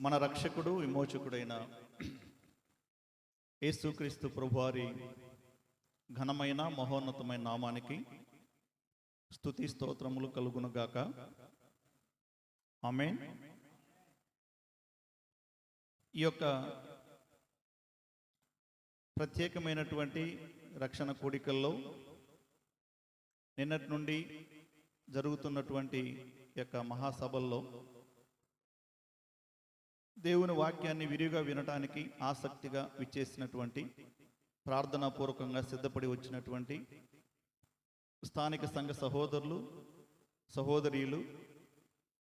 మన రక్షకుడు విమోచకుడైన యేసుక్రీస్తు ప్రభువారి ఘనమైన మహోన్నతమైన నామానికి స్థుతి స్తోత్రములు కలుగునుగాక. ఆమె ఈ యొక్క ప్రత్యేకమైనటువంటి రక్షణ కూడికల్లో నిన్నటి నుండి జరుగుతున్నటువంటి యొక్క మహాసభల్లో దేవుని వాక్యాన్ని విరిగా వినటానికి ఆసక్తిగా విచ్చేసినటువంటి ప్రార్థనాపూర్వకంగా సిద్ధపడి వచ్చినటువంటి స్థానిక సంఘ సహోదరులు సహోదరీలు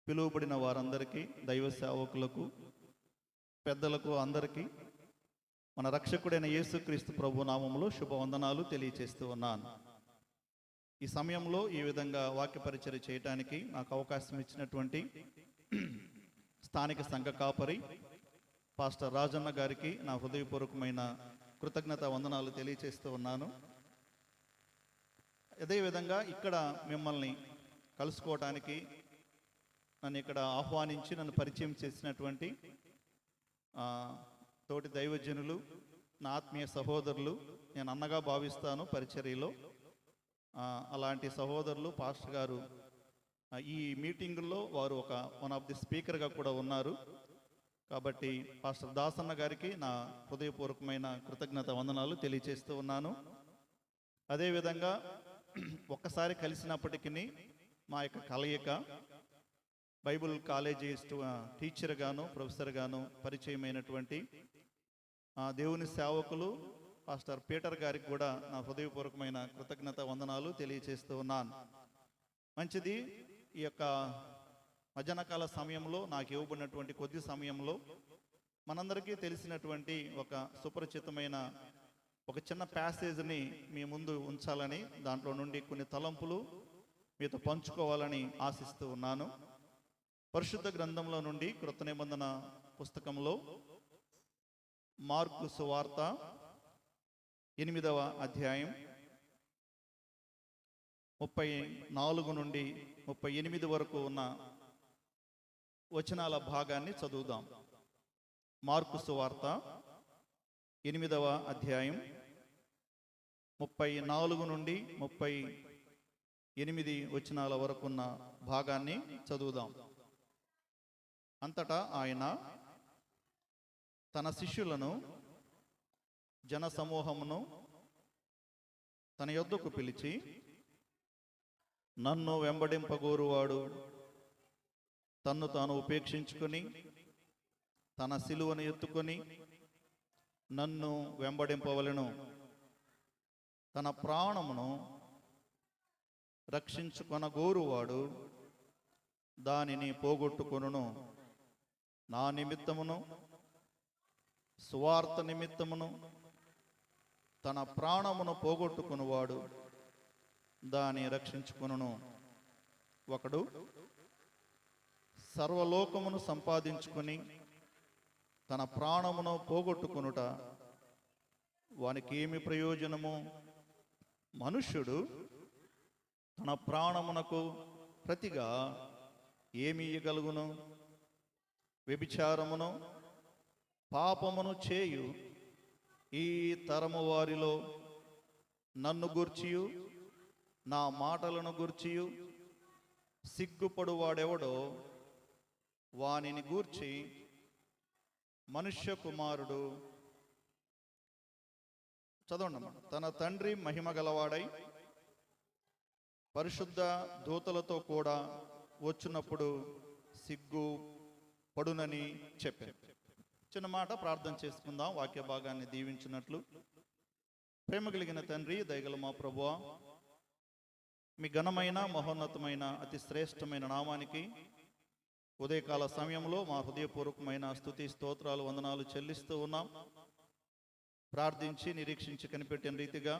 పిలువబడిన వారందరికీ దైవ సేవకులకు పెద్దలకు అందరికీ మన రక్షకుడైన యేసుక్రీస్తు ప్రభు నామంలో శుభవందనాలు తెలియచేస్తూ ఉన్నాను. ఈ సమయంలో ఈ విధంగా వాక్య పరిచయం చేయటానికి నాకు అవకాశం ఇచ్చినటువంటి స్థానిక సంఘ కాపరి పాస్టర్ రాజన్న గారికి నా హృదయపూర్వకమైన కృతజ్ఞత వందనాలు తెలియచేస్తూ ఉన్నాను. అదేవిధంగా ఇక్కడ మిమ్మల్ని కలుసుకోవటానికి నన్ను ఇక్కడ ఆహ్వానించి నన్ను పరిచయం చేసినటువంటి తోటి దైవజనులు నా ఆత్మీయ సహోదరులు నేను అన్నగా భావిస్తాను పరిచర్యలో. అలాంటి సహోదరులు పాస్టర్ గారు ఈ మీటింగుల్లో వారు ఒక వన్ ఆఫ్ ది స్పీకర్గా కూడా ఉన్నారు. కాబట్టి పాస్టర్ దాసన్న గారికి నా హృదయపూర్వకమైన కృతజ్ఞత వందనాలు తెలియచేస్తూ ఉన్నాను. అదేవిధంగా ఒక్కసారి కలిసినప్పటికీ మా యొక్క కలయిక బైబుల్ కాలేజీ స్టూ టీచర్ గాను ప్రొఫెసర్ గాను పరిచయమైనటువంటి ఆ, దేవుని సేవకులు పాస్టర్ పీటర్ గారికి కూడా నా హృదయపూర్వకమైన కృతజ్ఞత వందనాలు తెలియచేస్తూ ఉన్నాను. మంచిది ఈ యొక్క మధ్యాహ్నకాల సమయంలో నాకు ఇవ్వబడినటువంటి కొద్ది సమయంలో మనందరికీ తెలిసినటువంటి ఒక సుపరిచితమైన ఒక చిన్న ప్యాసేజ్ని మీ ముందు ఉంచాలని దాంట్లో నుండి కొన్ని తలంపులు మీతో పంచుకోవాలని ఆశిస్తూ ఉన్నాను. పరిశుద్ధ గ్రంథంలో నుండి కృత నిబంధన పుస్తకంలో మార్కు సువార్త ఎనిమిదవ అధ్యాయం ముప్పై నాలుగు నుండి ముప్పై ఎనిమిది వరకు ఉన్న వచనాల భాగాన్ని చదువుదాం. మార్కు సువార్త ఎనిమిదవ అధ్యాయం ముప్పై నాలుగు నుండి ముప్పై ఎనిమిది వచనాల వరకు ఉన్న భాగాన్ని చదువుదాం. అంతటా ఆయన తన శిష్యులను జనసమూహమును తన యొద్దకు పిలిచి నన్ను వెంబడింపగోరువాడు. తన్ను తాను ఉపేక్షించుకొని తన సిలువను ఎత్తుకొని నన్ను వెంబడింపవలను. తన ప్రాణమును రక్షించుకొనగోరువాడు దానిని పోగొట్టుకొనును. నా నిమిత్తమును స్వార్థ నిమిత్తమును తన ప్రాణమును పోగొట్టుకునివాడు. దాన్ని రక్షించుకొనును. ఒకడు సర్వలోకమును సంపాదించుకొని తన ప్రాణమును పోగొట్టుకొనుట వానికి ఏమి ప్రయోజనము? మనుష్యుడు తన ప్రాణమునకు ప్రతిగా ఏమి ఇయ్యగలుగును? వ్యభిచారమును పాపమును చేయు ఈ తరము వారిలో నన్ను గూర్చియు. నా మాటలను గూర్చియు. సిగ్గుపడువాడెవడో వానిని గూర్చి మనుష్య కుమారుడు చదవండి తన తండ్రి మహిమ గలవాడై పరిశుద్ధ దూతలతో కూడా వచ్చినప్పుడు సిగ్గు పడునని చెప్పారు. చిన్న మాట ప్రార్థన చేసుకుందాం. వాక్య భాగాన్ని దీవించినట్లు. ప్రేమ కలిగిన తండ్రి దయగల మా ప్రభువా మీ ఘనమైన మహోన్నతమైన అతి శ్రేష్టమైన నామానికి ఉదయకాల సమయంలో మా హృదయపూర్వకమైన స్థుతి స్తోత్రాలు వందనాలు చెల్లిస్తూ ఉన్నాం. ప్రార్థించి నిరీక్షించి కనిపెట్టిన రీతిగా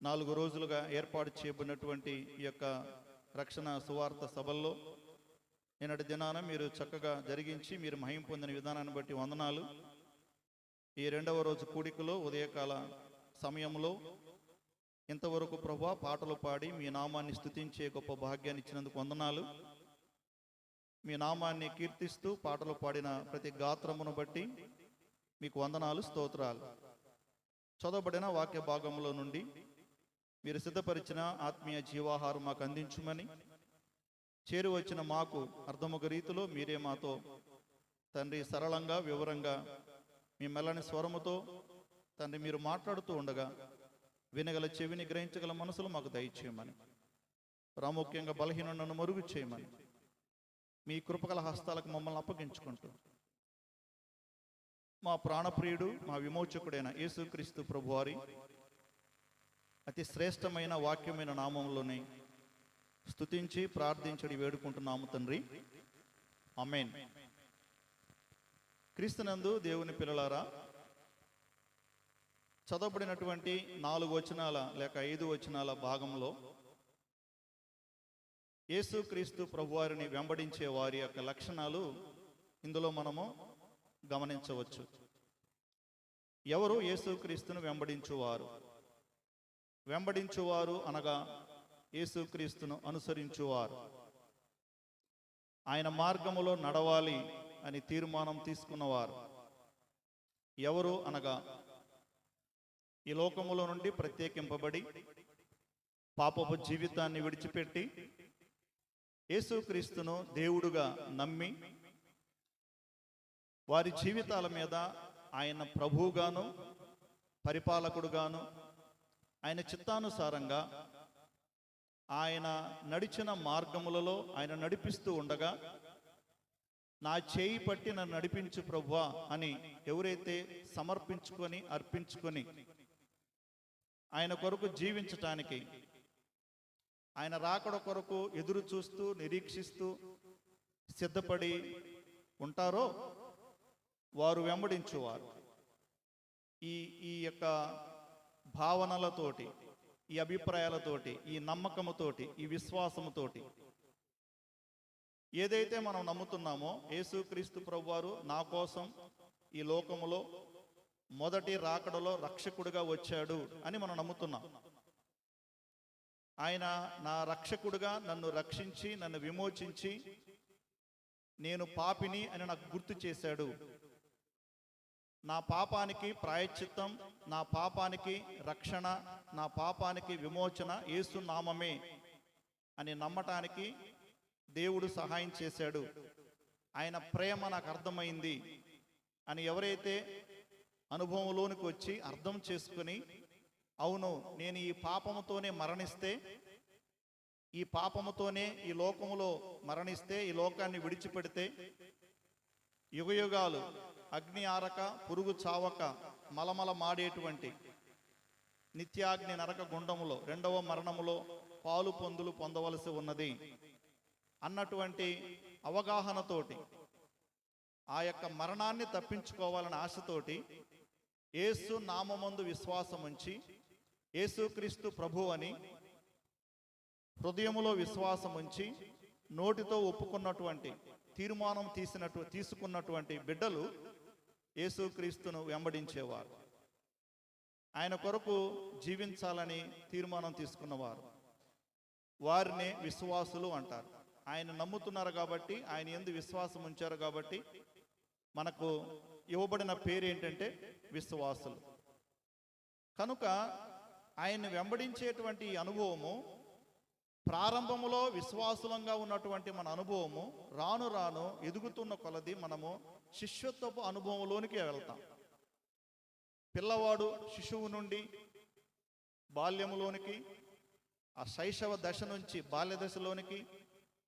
నాలుగు రోజులుగా ఏర్పాటు చేయబడినటువంటి ఈ యొక్క రక్షణ సువార్త సభల్లో నిన్నటి దినాన మీరు చక్కగా జరిగించి మీరు మహిం పొందిన విధానాన్ని బట్టి వందనాలు. ఈ రెండవ రోజు కూడికలో ఉదయకాల సమయంలో ఇంతవరకు ప్రభా పాటలు పాడి మీ నామాన్ని స్తుతించే గొప్ప భాగ్యాన్ని ఇచ్చినందుకు వందనాలు. మీ నామాన్ని కీర్తిస్తూ పాటలు పాడిన ప్రతి గాత్రమును బట్టి మీకు వందనాలు స్తోత్రాలు. చదవబడిన వాక్య భాగంలో నుండి మీరు సిద్ధపరిచిన ఆత్మీయ జీవాహారం మాకు అందించుమని చేరి వచ్చిన మాకు అర్థమొక రీతిలో మీరే మాతో తండ్రి సరళంగా వివరంగా మీ మెల్లని స్వరముతో తండ్రి మీరు మాట్లాడుతూ ఉండగా వినగల చెవిని గ్రహించగల మనసులు మాకు దయచేయమని. ప్రాముఖ్యంగా బలహీనులను మరుగు చేయమని. మీ కృపగల హస్తాలకు మమ్మల్ని అప్పగించుకుంటూ. మా ప్రాణప్రియుడు మా విమోచకుడైన యేసుక్రీస్తు ప్రభువారి అతి శ్రేష్టమైన వాక్యమైన నామంలోనే స్తుతించి ప్రార్థించడి వేడుకుంటున్నాము తండ్రి. అమేన్ క్రీస్తునందు దేవుని పిల్లలారా చదవబడినటువంటి నాలుగు వచనాల లేక ఐదు వచనాల భాగంలో యేసుక్రీస్తు ప్రభువారిని వెంబడించే వారి యొక్క లక్షణాలు ఇందులో మనము గమనించవచ్చు. ఎవరు యేసుక్రీస్తును వెంబడించువారు? వెంబడించువారు అనగా యేసుక్రీస్తును అనుసరించువారు. ఆయన మార్గములో నడవాలి అని తీర్మానం తీసుకున్నవారు. ఎవరు అనగా ఈ లోకములో నుండి ప్రత్యేకింపబడి పాపపు జీవితాన్ని విడిచిపెట్టి యేసుక్రీస్తును దేవుడుగా నమ్మి వారి జీవితాల మీద ఆయన ప్రభువుగాను పరిపాలకుడుగాను ఆయన చిత్తానుసారంగా ఆయన నడిచిన మార్గములలో ఆయన నడిపిస్తూ ఉండగా నా చేయి పట్టి నన్ను నడిపించు ప్రభువా అని ఎవరైతే సమర్పించుకొని అర్పించుకొని ఆయన కొరకు జీవించటానికి ఆయన రాకడ కొరకు ఎదురు చూస్తూ నిరీక్షిస్తూ సిద్ధపడి ఉంటారో వారు వెంబడించువారు. ఈ ఈ యొక్క భావనలతోటి ఈ అభిప్రాయాలతోటి ఈ నమ్మకముతోటి ఈ విశ్వాసముతోటి ఏదైతే మనం నమ్ముతున్నామో యేసుక్రీస్తు ప్రభువారు నా కోసం ఈ లోకములో మొదటి రాకడలో రక్షకుడిగా వచ్చాడు అని మనం నమ్ముతున్నాం. ఆయన నా రక్షకుడుగా నన్ను రక్షించి నన్ను విమోచించి నేను పాపిని అని నాకు గుర్తు చేశాడు. నా పాపానికి ప్రాయశ్చిత్తం నా పాపానికి రక్షణ నా పాపానికి విమోచన ఏసు నామమే అని నమ్మటానికి దేవుడు సహాయం చేశాడు. ఆయన ప్రేమ నాకు అర్థమైంది అని ఎవరైతే అనుభవంలోనికి వచ్చి అర్థం చేసుకుని అవును నేను ఈ పాపముతోనే మరణిస్తే ఈ పాపముతోనే ఈ లోకములో మరణిస్తే ఈ లోకాన్ని విడిచిపెడితే యుగయుగాలు అగ్ని ఆరక పురుగు చావక మలమల మాడేటువంటి నిత్యాగ్ని నరక గుండములో రెండవ మరణములో పాలు పొందులు పొందవలసి ఉన్నది. అన్నటువంటి అవగాహనతోటి ఆ యొక్క మరణాన్ని తప్పించుకోవాలనే ఆశతోటి ఏసు నామందు విశ్వాసం ఉంచి యేసుక్రీస్తు ప్రభు అని హృదయములో విశ్వాసం ఉంచి నోటితో ఒప్పుకున్నటువంటి తీర్మానం తీసినట్టు తీసుకున్నటువంటి బిడ్డలు యేసుక్రీస్తును వెంబడించేవారు. ఆయన కొరకు జీవించాలని తీర్మానం తీసుకున్నవారు. వారిని విశ్వాసులు అంటారు. ఆయన నమ్ముతున్నారు కాబట్టి ఆయన ఎందు విశ్వాసం ఉంచారు కాబట్టి మనకు ఇవ్వబడిన పేరు ఏంటంటే విశ్వాసులు. కనుక ఆయన్ని వెంబడించేటువంటి అనుభవము ప్రారంభములో విశ్వాసులంగా ఉన్నటువంటి మన అనుభవము రాను రాను ఎదుగుతున్న కొలది మనము శిష్యత్వపు అనుభవంలోనికి వెళ్తాం. పిల్లవాడు శిశువు నుండి బాల్యములోనికి ఆ శైశవ దశ నుంచి బాల్య దశలోనికి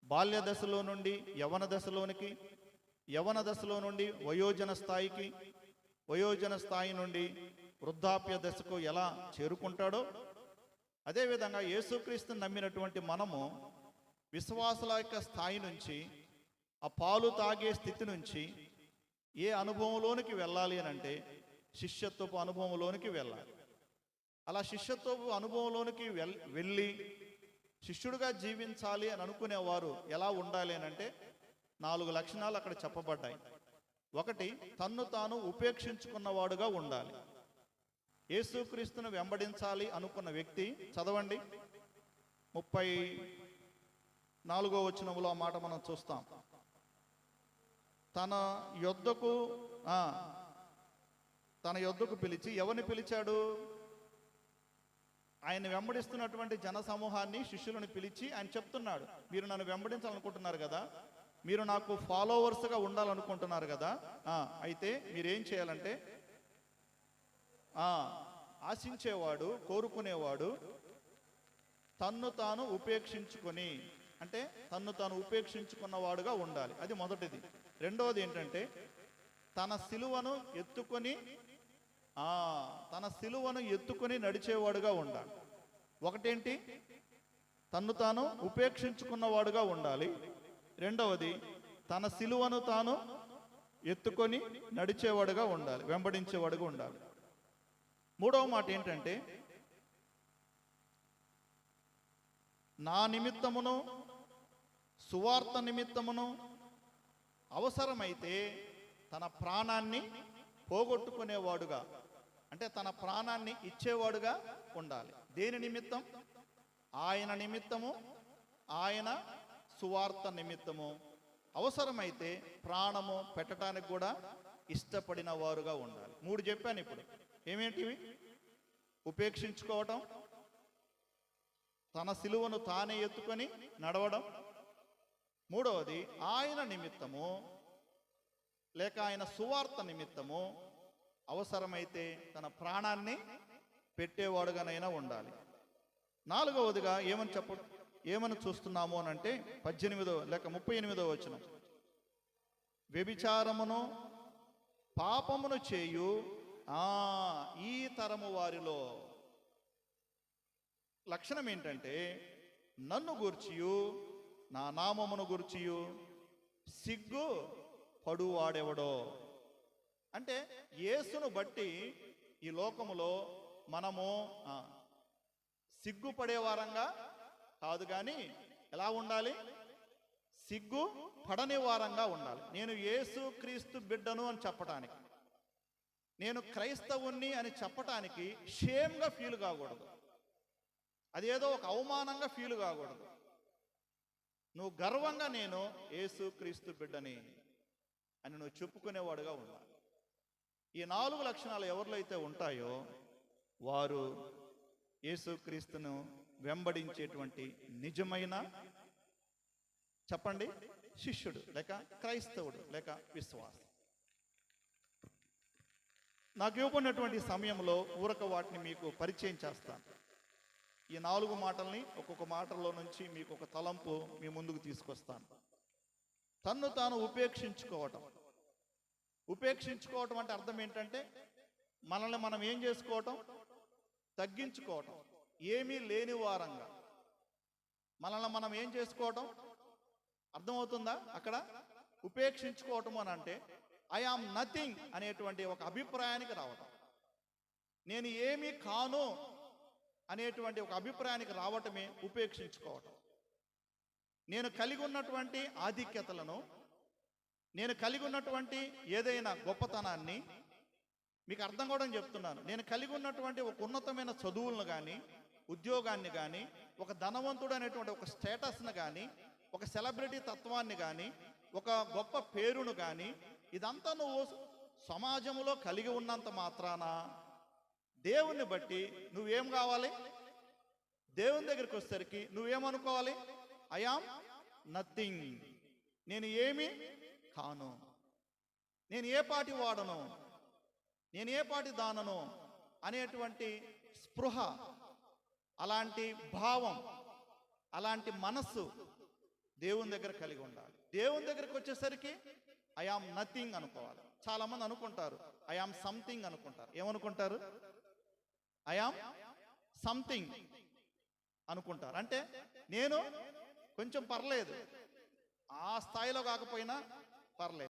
బాల్య దశలో నుండి యవన దశలోనికి యవన దశలో నుండి వయోజన స్థాయికి వయోజన స్థాయి నుండి వృద్ధాప్య దశకు ఎలా చేరుకుంటాడో అదేవిధంగా యేసుక్రీస్తుని నమ్మినటువంటి మనము విశ్వాసుల యొక్క స్థాయి నుంచి ఆ పాలు తాగే స్థితి నుంచి ఏ అనుభవంలోనికి వెళ్ళాలి అని అంటే శిష్యత్వపు అనుభవంలోనికి వెళ్ళాలి. అలా శిష్యత్వపు అనుభవంలోనికి వెల్ వెళ్ళి శిష్యుడిగా జీవించాలి అని అనుకునేవారు ఎలా ఉండాలి అని అంటే నాలుగు లక్షణాలు అక్కడ చెప్పబడ్డాయి. ఒకటి తన్ను తాను ఉపేక్షించుకున్నవాడుగా ఉండాలి. యేసుక్రీస్తును వెంబడించాలి అనుకున్న వ్యక్తి చదవండి. ముప్పై నాలుగో వచనములో ఆ మాట మనం చూస్తాం. తన యొద్దకు ఆ, తన యొద్దకు పిలిచి ఎవరిని పిలిచాడు? ఆయన వెంబడిస్తున్నటువంటి జన సమూహాన్ని శిష్యులను పిలిచి ఆయన చెప్తున్నాడు. మీరు నన్ను వెంబడించాలనుకుంటున్నారు కదా? మీరు నాకు ఫాలోవర్స్గా ఉండాలనుకుంటున్నారు కదా? అయితే మీరేం చేయాలంటే ఆశించేవాడు కోరుకునేవాడు తన్ను తాను ఉపేక్షించుకొని అంటే తన్ను తాను ఉపేక్షించుకున్నవాడుగా ఉండాలి. అది మొదటిది. రెండవది ఏంటంటే తన సిలువను ఎత్తుకొని తన సిలువను ఎత్తుకొని నడిచేవాడుగా ఉండాలి. ఒకటేంటి? తన్ను తాను ఉపేక్షించుకున్నవాడుగా ఉండాలి. రెండవది తన సిలువను తాను ఎత్తుకొని నడిచేవాడుగా ఉండాలి వెంబడించేవాడుగా ఉండాలి. మూడవ మాట ఏంటంటే నా నిమిత్తమును సువార్త నిమిత్తమును అవసరమైతే తన ప్రాణాన్ని పోగొట్టుకునేవాడుగా అంటే తన ప్రాణాన్ని ఇచ్చేవాడుగా ఉండాలి. దేని నిమిత్తం? ఆయన నిమిత్తము ఆయన సువార్త నిమిత్తము అవసరమైతే ప్రాణము పెట్టడానికి కూడా ఇష్టపడిన వారుగా ఉండాలి. మూడు చెప్పాను ఇప్పుడు. ఏమేంటివి? ఉపేక్షించుకోవటం తన సిలువను తానే ఎత్తుకొని నడవడం. మూడవది ఆయన నిమిత్తము లేక ఆయన సువార్త నిమిత్తము అవసరమైతే తన ప్రాణాన్ని పెట్టేవాడుగానైనా ఉండాలి. నాలుగవదిగా ఏమని చెప్పడం ఏమని చూస్తున్నాము అని అంటే పద్దెనిమిదో లేక ముప్పై ఎనిమిదో వచనం. వ్యభిచారమును పాపమును చేయు ఆ ఈ తరము వారిలో. లక్షణం ఏంటంటే నన్ను గూర్చియు నా నామమును గూర్చియు సిగ్గు పడువాడెవడో. అంటే యేసును బట్టి ఈ లోకములో మనము సిగ్గుపడే వారంగా కాదు కానీ ఎలా ఉండాలి? సిగ్గు పడని వారంగా ఉండాలి. నేను యేసు క్రీస్తు బిడ్డను అని చెప్పటానికి నేను క్రైస్తవుణ్ణి అని చెప్పటానికి షేమ్గా ఫీల్ కాకూడదు. అదేదో ఒక అవమానంగా ఫీల్ కాకూడదు. నువ్వు గర్వంగా నేను యేసు క్రీస్తు బిడ్డని అని నువ్వు చెప్పుకునేవాడుగా ఉండాలి. ఈ నాలుగు లక్షణాలు ఎవరిలో అయితే ఉంటాయో వారు యేసుక్రీస్తును వెంబడించేటువంటి నిజమైన చెప్పండి శిష్యుడు లేక క్రైస్తవుడు లేక విశ్వాసం. నాకు ఇవ్వబడినటువంటి సమయంలో ఊరక వాటిని మీకు పరిచయం చేస్తాను. ఈ నాలుగు మాటల్ని ఒక్కొక్క మాటల్లో నుంచి మీకు ఒక తలంపు మీ ముందుకు తీసుకొస్తాను. తన్ను తాను ఉపేక్షించుకోవటం. ఉపేక్షించుకోవటం అంటే అర్థం ఏంటంటే మనల్ని మనం ఏం చేసుకోవటం? తగ్గించుకోవటం. ఏమీ లేని వారంగా. మనల్ని మనం ఏం చేసుకోవటం? అర్థమవుతుందా అక్కడ? ఉపేక్షించుకోవటం అని అంటే ఐ ఆమ్ నథింగ్ అనేటువంటి ఒక అభిప్రాయానికి రావటం. నేను ఏమీ కాను అనేటువంటి ఒక అభిప్రాయానికి రావటమే ఉపేక్షించుకోవటం. నేను కలిగి ఉన్నటువంటి ఆధిక్యతలను నేను కలిగి ఉన్నటువంటి ఏదైనా గొప్పతనాన్ని మీకు అర్థం కూడా చెప్తున్నాను. నేను కలిగి ఉన్నటువంటి ఒక ఉన్నతమైన చదువులను కానీ ఉద్యోగాన్ని కానీ ఒక ధనవంతుడు అనేటువంటి ఒక స్టేటస్ను కానీ ఒక సెలబ్రిటీ తత్వాన్ని కానీ ఒక గొప్ప పేరును కానీ ఇదంతా నువ్వు సమాజంలో కలిగి ఉన్నంత మాత్రాన? దేవుణ్ణి బట్టి నువ్వేం కావాలి? దేవుని దగ్గరికి వచ్చేసరికి నువ్వేమనుకోవాలి? ఐఆమ్ నథింగ్ నేను ఏమి కాను. నేను ఏ పాటి వాడను? నేను ఏ పాటి దానను? అనేటువంటి స్పృహ అలాంటి భావం అలాంటి మనస్సు దేవుని దగ్గర కలిగి ఉండాలి. దేవుని దగ్గరికి వచ్చేసరికి ఐ ఆమ్ నథింగ్ అనుకోవాలి. చాలామంది అనుకుంటారు ఐ ఆమ్ సంథింగ్ అనుకుంటారు. ఏమనుకుంటారు? ఐ ఆమ్ సంథింగ్ అనుకుంటారు. అంటే నేను కొంచెం పర్లేదు. ఆ స్థాయిలో కాకపోయినా పర్లేదు.